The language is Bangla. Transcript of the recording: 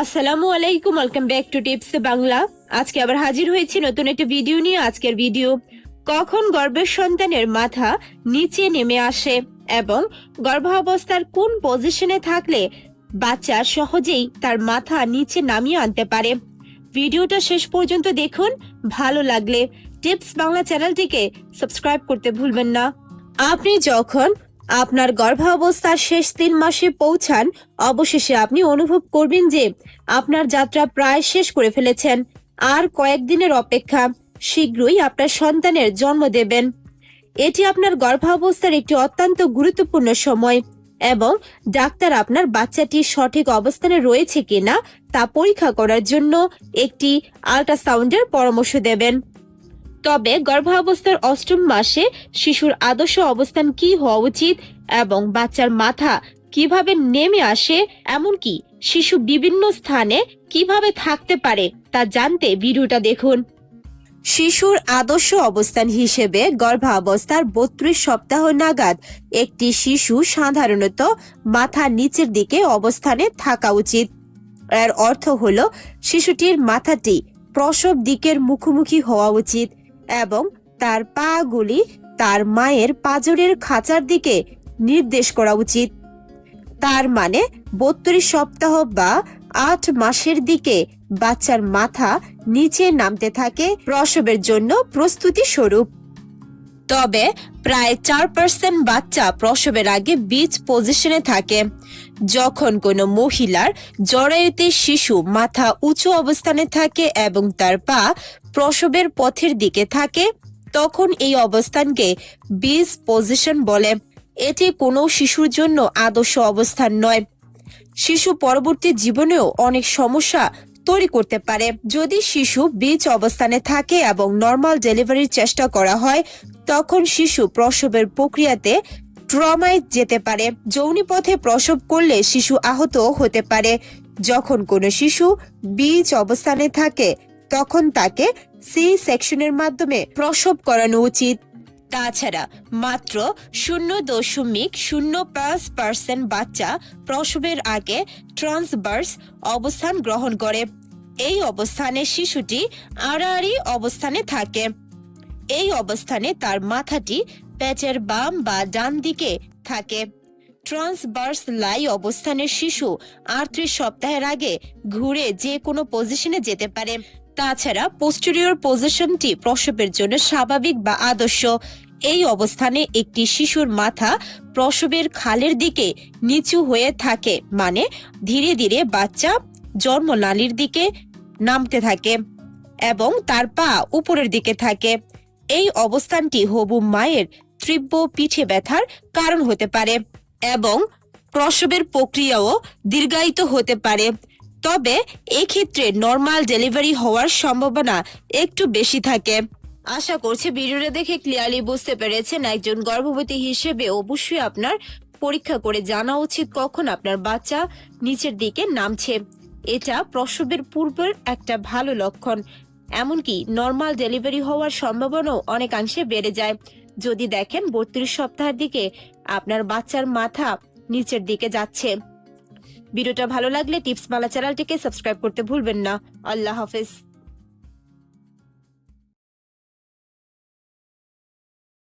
আসসালামু আলাইকুম welcome back to tips Bangla. আজকে আবার হাজির হয়েছি নতুন একটা ভিডিও নিয়ে। আজকের ভিডিও কখন গর্ভের সন্তানের মাথা নিচে নেমে আসে এবং গর্ভাবস্থার কোন পজিশনে থাকলে বাচ্চা সহজেই তার মাথা নিচে নামিয়ে আনতে পারে। ভিডিওটা শেষ পর্যন্ত দেখুন, ভালো লাগলে। টিপস বাংলা চ্যানেলটিকে সাবস্ক্রাইব করতে ভুলবেন না। আপনি যখন আপনার গর্ভাবস্থার শেষ তিন মাসে পৌঁছান, অবশেষে আপনি অনুভব করবেন যে আপনার যাত্রা প্রায় শেষ করে ফেলেছেন। আর কয়েকদিনের অপেক্ষা, শীঘ্রই আপনার সন্তানের জন্ম দেবেন। এটি আপনার গর্ভাবস্থার একটি অত্যন্ত গুরুত্বপূর্ণ সময় এবং ডাক্তার আপনার বাচ্চাটি সঠিক অবস্থানে রয়েছে কিনা তা পরীক্ষা করার জন্য একটি আল্ট্রাসাউন্ডের পরামর্শ দেবেন। তবে গর্ভাবস্থার অষ্টম মাসে শিশুর আদর্শ অবস্থান কি হওয়া উচিত এবং বাচ্চার মাথা কীভাবে নেমে আসে, এমনকি শিশু বিভিন্ন স্থানে কীভাবে থাকতে পারে তা জানতে ভিডিওটা দেখুন। শিশুর আদর্শ অবস্থান হিসেবে গর্ভাবস্থার বত্রিশ সপ্তাহ নাগাদ একটি শিশু সাধারণত মাথা নিচের দিকে অবস্থানে থাকা উচিত। এর অর্থ হলো, শিশুটির মাথাটি প্রসব দিকের মুখোমুখি হওয়া উচিত। এবং তার পাগুলি তার মায়ের পাজরের খাঁচার দিকে নির্দেশ করা উচিত। তার মানে বত্রিশ সপ্তাহ বা আট মাসের দিকে বাচ্চার মাথা নিচে নামতে থাকে প্রসবের জন্য প্রস্তুতি স্বরূপ তবে প্রায় চার পার্সেন্ট বাচ্চা প্রসবের আগে বীজ পজিশনে থাকে। যখন কোনো মহিলার জরায়ুতে শিশু মাথা উঁচু অবস্থানে থাকে এবং তার পা প্রসবের পথের দিকে থাকে, তখন এই অবস্থানকে বীজ পজিশন বলে। এটি কোনো শিশুর জন্য আদর্শ অবস্থান নয়। শিশু পরবর্তী জীবনেও অনেক সমস্যা তৈরি করতে পারে। যদি শিশু বীজ অবস্থানে থাকে এবং নর্মাল ডেলিভারির চেষ্টা করা হয়, তখন শিশু প্রসবের প্রক্রিয়াতে ট্রমায় যেতে পারে। যৌনি পথে প্রসব করলে শিশু আহত হতে পারে। যখন কোনো শিশু বীজ অবস্থানে থাকে, তখন তাকে সি সেকশনের মাধ্যমে প্রসব করানো উচিত। তাছাড়া মাত্র শূন্য দশমিক শূন্য পাঁচ পার্সেন্ট বাচ্চা প্রসবের আগে ট্রান্সবার্স অবস্থান গ্রহণ করে। এই অবস্থানে শিশুটি আড়াআড়ি অবস্থানে থাকে। এই অবস্থানে তার মাথাটি পেটের বাম বা ডান দিকে থাকে। ট্রান্সবার্স লাই অবস্থানের শিশু আটত্রিশ সপ্তাহের আগে ঘুরে যে কোনো পজিশনে যেতে পারে। তাছাড়া পোস্টেরিয়র পজিশনটি প্রসবের জন্য স্বাভাবিক বা আদর্শ। এই অবস্থানে একটি শিশুর মাথা প্রসবের খালের দিকে নিচু হয়ে থাকে মানে ধীরে ধীরে বাচ্চা জন্মনালীর দিকে নামতে থাকে এবং তার পা উপরের দিকে থাকে। এই অবস্থানটি হবু মায়ের তীব্র পিঠে ব্যথার কারণ হতে পারে এবং প্রসবের প্রক্রিয়াও দীর্ঘায়িত হতে পারে। তবে এক্ষেত্রে নর্মাল ডেলিভারি হওয়ার সম্ভাবনা একটু বেশি থাকে। আশা করছি ভিডিওটা দেখে ক্লিয়ারলি বুঝতে পেরেছেন একজন গর্ভবতী হিসেবে অবশ্যই আপনার পরীক্ষা করে জানা উচিত কখন আপনার বাচ্চা নিচের দিকে নামছে। এটা প্রসবের পূর্বের একটা ভালো লক্ষণ। এমনকি নর্মাল ডেলিভারি হওয়ার সম্ভাবনাও অনেকাংশে বেড়ে যায়। যদি দেখেন বত্রিশ সপ্তাহের দিকে আপনার বাচ্চার মাথা নিচের দিকে যাচ্ছে। ভিডিওটা ভালো লাগলে টিপস মালা চ্যানেলটিকে সাবস্ক্রাইব করতে ভুলবেন না। আল্লাহ হাফেজ।